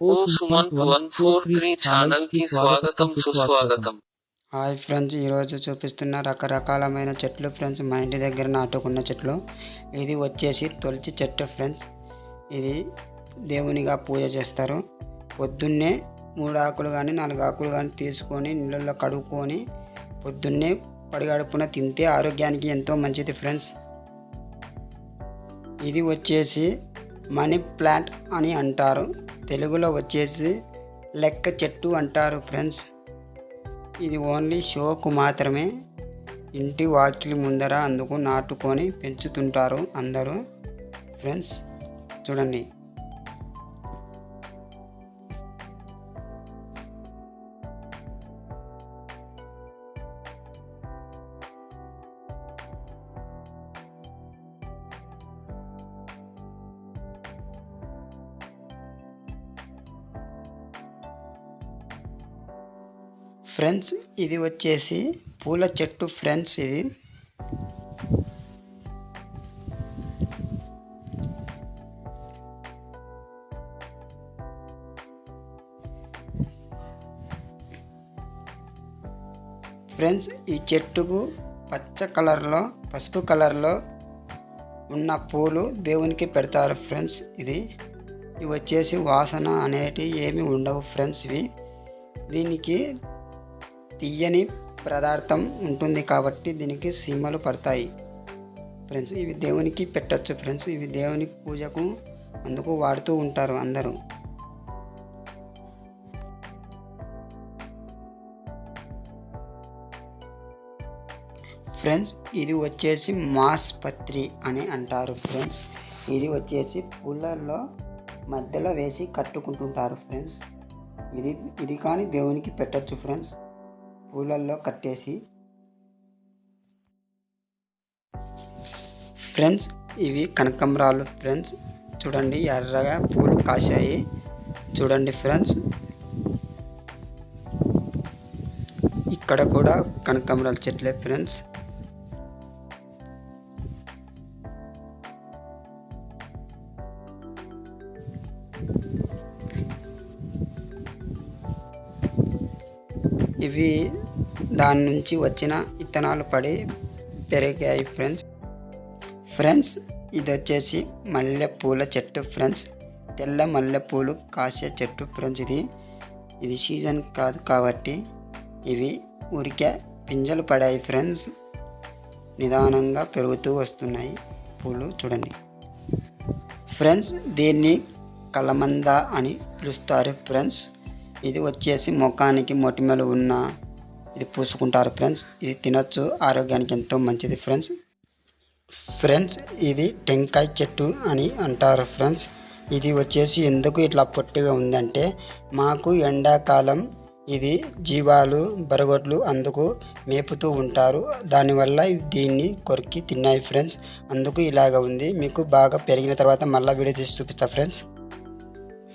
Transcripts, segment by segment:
ఓ Sumanth one four three ఛానల్కి స్వాగతం సుస్వాగతం. హాయ్ ఫ్రెండ్స్ ఈరోజు చూపిస్తున్న రకరకాలమైన చెట్లు ఫ్రెండ్స్ మా ఇంటి దగ్గర నాటుకున్న చెట్లు. ఇది వచ్చేసి తొలిచి చెట్టు ఫ్రెండ్స్. ఇది దేవునిగా పూజ చేస్తారు. పొద్దున్నే మూడు ఆకులు కానీ నాలుగు ఆకులు కానీ తీసుకొని నీళ్ళల్లో కడుక్కొని పొద్దున్నే పడిగడుపున తింటే ఆరోగ్యానికి ఎంతో మంచిది ఫ్రెండ్స్. ఇది వచ్చేసి మనీ ప్లాంట్ అని అంటారు. తెలుగులో వచ్చేసి లెక్క చెట్టు అంటారు ఫ్రెండ్స్. ఇది ఓన్లీ షోకు మాత్రమే. ఇంటి వాకిలి ముందర అందుకు నాటుకొని పెంచుతుంటారు అందరూ. ఫ్రెండ్స్ చూడండి. ఫ్రెండ్స్ ఇది వచ్చేసి పూల చెట్టు ఫ్రెండ్స్ ఇది. ఫ్రెండ్స్ ఈ చెట్టుకు పచ్చ కలర్లో పసుపు కలర్లో ఉన్న పూలు దేవునికి పెడతారు ఫ్రెండ్స్ ఇది. ఇవి వచ్చేసి వాసన అనేటివి ఏమి ఉండవు ఫ్రెండ్స్ ఇవి. దీనికి తీయని పదార్థం ఉంటుంది కాబట్టి దీనికి సీమలు పడతాయి. ఫ్రెండ్స్ ఇవి దేవునికి పెట్టచ్చు. ఫ్రెండ్స్ ఇవి దేవుని పూజకు అందుకు వాడుతూ ఉంటారు అందరూ. ఫ్రెండ్స్ ఇది వచ్చేసి మాస్ పత్రి అని అంటారు. ఫ్రెండ్స్ ఇది వచ్చేసి పూలల్లో మధ్యలో వేసి కట్టుకుంటుంటారు. ఫ్రెండ్స్ ఇది ఇది కానీ దేవునికి పెట్టచ్చు. ఫ్రెండ్స్ పూలల్లో కట్టేసి. ఫ్రెండ్స్ ఇవి కనకంబరాలు ఫ్రెండ్స్. చూడండి ఎర్రగా పూలు కాశాయి. చూడండి ఫ్రెండ్స్. ఇక్కడ కూడా కనకాంబరాల చెట్లే ఫ్రెండ్స్. ఇవి దాని నుంచి వచ్చిన విత్తనాలు పడి పెరిగాయి ఫ్రెండ్స్. ఫ్రెండ్స్ ఇది వచ్చేసి మల్లెపూల చెట్టు ఫ్రెండ్స్. తెల్ల మల్లెపూలు కాసే చెట్టు ఫ్రెండ్స్ ఇది. ఇది సీజన్ కాదు కాబట్టి ఇవి ఊరికే పింజలు పడాయి ఫ్రెండ్స్. నిదానంగా పెరుగుతూ వస్తున్నాయి పూలు చూడండి. ఫ్రెండ్స్ దీన్ని కలమంద అని పిలుస్తారు ఫ్రెండ్స్. ఇది వచ్చేసి ముఖానికి మొటిమలు ఉన్న ఇది పూసుకుంటారు ఫ్రెండ్స్. ఇది తినొచ్చు ఆరోగ్యానికి ఎంతో మంచిది ఫ్రెండ్స్. ఫ్రెండ్స్ ఇది టెంకాయ చెట్టు అని అంటారు ఫ్రెండ్స్. ఇది వచ్చేసి ఎందుకు ఇట్లా పొట్టిగా ఉందంటే మాకు ఎండాకాలం ఇది జీవాలు బరగొడ్లు అందుకు మేపుతూ ఉంటారు. దానివల్ల దీన్ని కొరికి తిన్నాయి ఫ్రెండ్స్. అందుకు ఇలాగ ఉంది. మీకు బాగా పెరిగిన తర్వాత మళ్ళీ వీడియో తీసి చూపిస్తా ఫ్రెండ్స్.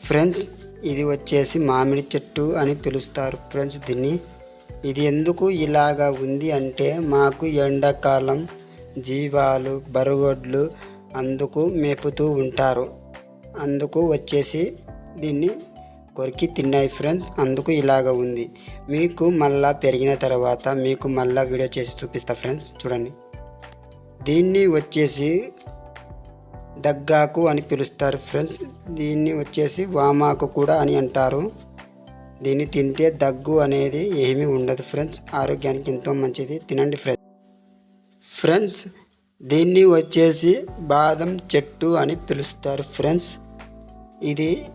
ఫ్రెండ్స్ ఇది వచ్చేసి మామిడి చెట్టు అని పిలుస్తారు ఫ్రెండ్స్ దీన్ని. ఇది ఎందుకు ఇలాగా ఉంది అంటే మాకు ఎండాకాలం జీవాలు బరుగొడ్లు అందుకు మేపుతూ ఉంటారు. అందుకు వచ్చేసి దీన్ని కొరికి తిన్నాయి ఫ్రెండ్స్ అందుకు ఇలాగ ఉంది. మీకు మళ్ళా పెరిగిన తర్వాత మీకు మళ్ళా వీడియో చేసి చూపిస్తా ఫ్రెండ్స్ చూడండి. దీన్ని వచ్చేసి దగ్గాకు అని పిలుస్తారు ఫ్రెండ్స్ దీన్ని వచ్చేసి వామాకు కూడా అని అంటారు. దీన్ని తింటే దగ్గు అనేది ఏమీ ఉండదు ఫ్రెండ్స్. ఆరోగ్యానికి ఎంతో మంచిది. తినండి ఫ్రెండ్స్. ఫ్రెండ్స్ దీన్ని వచ్చేసి బాదం చెట్టు అని పిలుస్తారు ఫ్రెండ్స్. ఇది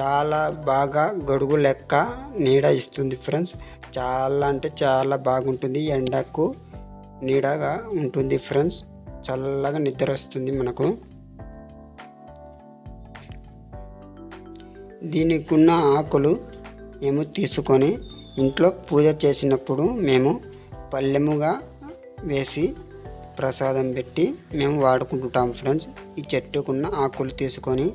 చాలా బాగా గొడుగు లెక్క నీడ ఇస్తుంది ఫ్రెండ్స్. చాలా అంటే చాలా బాగుంటుంది. ఎండకు నీడగా ఉంటుంది ఫ్రెండ్స్. చల్లగా నిద్ర వస్తుంది మనకు. దీనికి ఉన్న ఆకులు మేము తీసుకొని ఇంట్లో పూజ చేసినప్పుడు మేము పల్లెముగా వేసి ప్రసాదం పెట్టి మేము వాడుకుంటుంటాం ఫ్రెండ్స్. ఈ చెట్టుకున్న ఆకులు తీసుకొని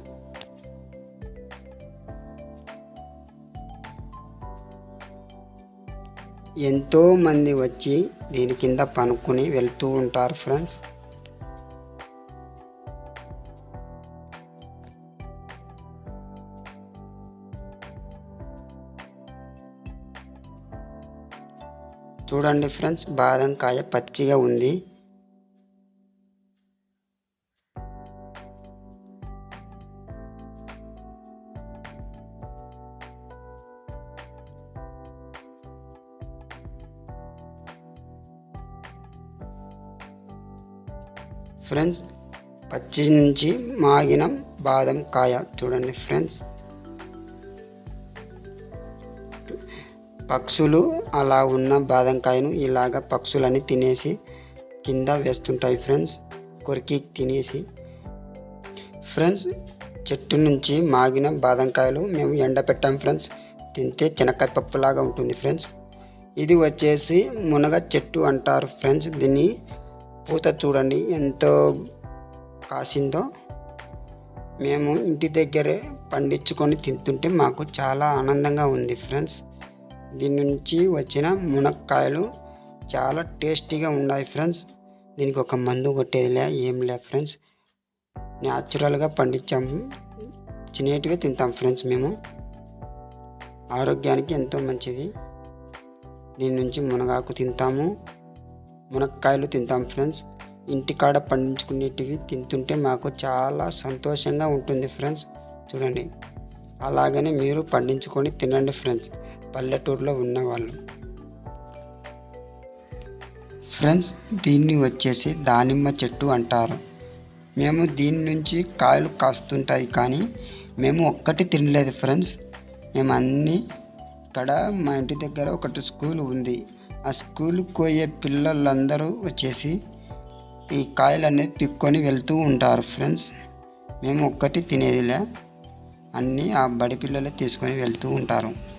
ఎంతోమంది వచ్చి దీని కింద పనుక్కొని వెళ్తూ ఉంటారు ఫ్రెండ్స్. చూడండి ఫ్రెండ్స్ బాదం కాయ పచ్చిగా ఉంది. ఫ్రెండ్స్ పచ్చి నుంచి మాగిన బాదం కాయ చూడండి ఫ్రెండ్స్. పక్షులు అలా ఉన్న బాదంకాయను ఇలాగ పక్షులని తినేసి కింద వేస్తుంటాయి ఫ్రెండ్స్. కొరికి తినేసి. ఫ్రెండ్స్ చెట్టు నుంచి మాగిన బాదంకాయలు మేము మేము ఎండపెట్టాం ఫ్రెండ్స్. తింటే చెనక్కాయ పప్పులాగా ఉంటుంది ఫ్రెండ్స్. ఇది వచ్చేసి మునగ చెట్టు అంటారు ఫ్రెండ్స్. దీన్ని పూత చూడండి ఎంతో కాసిందో. మేము ఇంటి దగ్గరే పండించుకొని తింటుంటే మాకు చాలా ఆనందంగా ఉంది ఫ్రెండ్స్. దీని నుంచి వచ్చిన మునక్కాయలు చాలా టేస్టీగా ఉన్నాయి ఫ్రెండ్స్. దీనికి ఒక మందు కొట్టేదిలే ఏం లే ఫ్రెండ్స్. న్యాచురల్గా పండించాము. చినేటివే తింటాం ఫ్రెండ్స్ మేము. ఆరోగ్యానికి ఎంతో మంచిది. దీని నుంచి మునగాకు తింటాము. మునక్కాయలు తింటాం ఫ్రెండ్స్. ఇంటికాడ పండించుకునేటివి తింటుంటే మాకు చాలా సంతోషంగా ఉంటుంది ఫ్రెండ్స్. చూడండి. అలాగనే మీరు పండించుకొని తినండి ఫ్రెండ్స్. పల్లెటూరులో ఉన్నవాళ్ళు. ఫ్రెండ్స్ దీన్ని వచ్చేసి దానిమ్మ చెట్టు అంటారు. మేము దీని నుంచి కాయలు కాస్తుంటాయి కానీ మేము ఒక్కటి తినలేదు ఫ్రెండ్స్. మేము అన్నీ ఇక్కడ మా ఇంటి దగ్గర ఒకటి స్కూల్ ఉంది. ఆ స్కూల్కి పోయే పిల్లలందరూ వచ్చేసి ఈ కాయలు అనేది పిక్కొని వెళ్తూ ఉంటారు ఫ్రెండ్స్. మేము ఒక్కటి తినేదిలే. అన్నీ ఆ బడి పిల్లలే తీసుకొని వెళ్తూ ఉంటారు.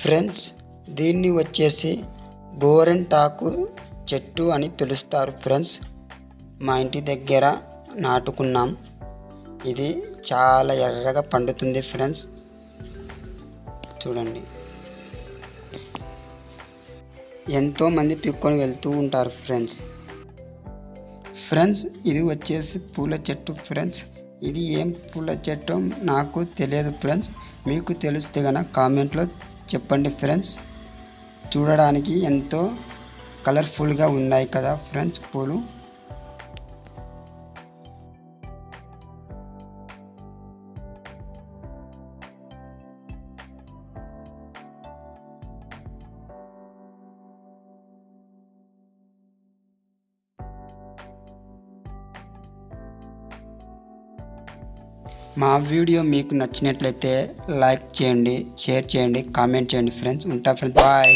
ఫ్రెండ్స్ దీన్ని వచ్చేసి గోరెంటాకు చెట్టు అని పిలుస్తారు ఫ్రెండ్స్. మా ఇంటి దగ్గర నాటుకున్నాం. ఇది చాలా ఎర్రగా పండుతుంది ఫ్రెండ్స్. చూడండి. ఎంతోమంది పిక్కొని వెళ్తూ ఉంటారు ఫ్రెండ్స్. ఫ్రెండ్స్ ఇది వచ్చేసి పూల చెట్టు ఫ్రెండ్స్. ఇది ఏం పూల చెట్టు నాకు తెలియదు ఫ్రెండ్స్. మీకు తెలిస్తే కనుక కామెంట్లో చెప్పండి ఫ్రెండ్స్. చూడడానికి ఎంతో కలర్ఫుల్గా ఉన్నాయి కదా ఫ్రెండ్స్ పూలు. మా వీడియో మీకు నచ్చినట్లయితే లైక్ చేయండి షేర్ చేయండి కామెంట్ చేయండి ఫ్రెండ్స్. ఉంటా ఫ్రెండ్స్. బాయ్.